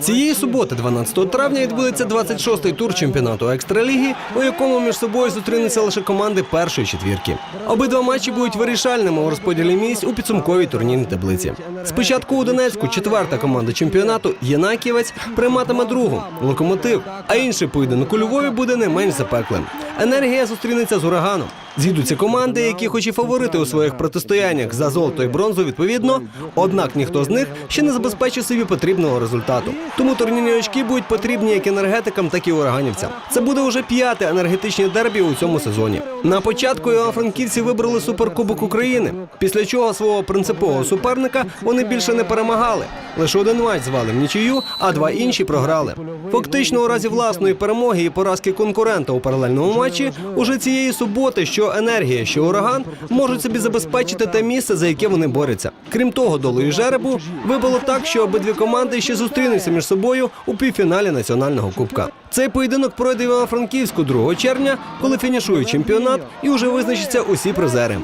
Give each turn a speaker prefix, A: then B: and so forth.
A: Цієї суботи, 12 травня, відбудеться 26-й тур чемпіонату екстраліги, у якому між собою зустрінуться лише команди першої четвірки. Обидва матчі будуть вирішальними у розподілі місць у підсумковій турнірній таблиці. Спочатку у Донецьку четверта команда чемпіонату Єнаківець прийматиме другу локомотив. А інший поєдинок у Львові буде не менш запеклим. Енергія зустрінеться з ураганом. З'їдуться команди, які хоч і фаворити у своїх протистояннях за золото і бронзу відповідно, однак ніхто з них ще не забезпечив собі потрібного результату. Тому турнірні очки будуть потрібні як енергетикам, так і ураганівцям. Це буде уже п'яте енергетичне дербі у цьому сезоні. На початку івано-франківці вибрали суперкубок України, після чого свого принципового суперника вони більше не перемагали. Лише один матч звали в нічию, а два інші програли. Фактично, у разі власної перемоги і поразки конкурента у паралельному матчі уже цієї суботи, що енергія, що ураган можуть собі забезпечити те місце, за яке вони борються. Крім того, долу і жеребу вибило так, що обидві команди ще зустрінуться між собою у півфіналі національного кубка. Цей поєдинок пройде в Івано-Франківську 2 червня, коли фінішує чемпіонат і вже визначаться усі призери.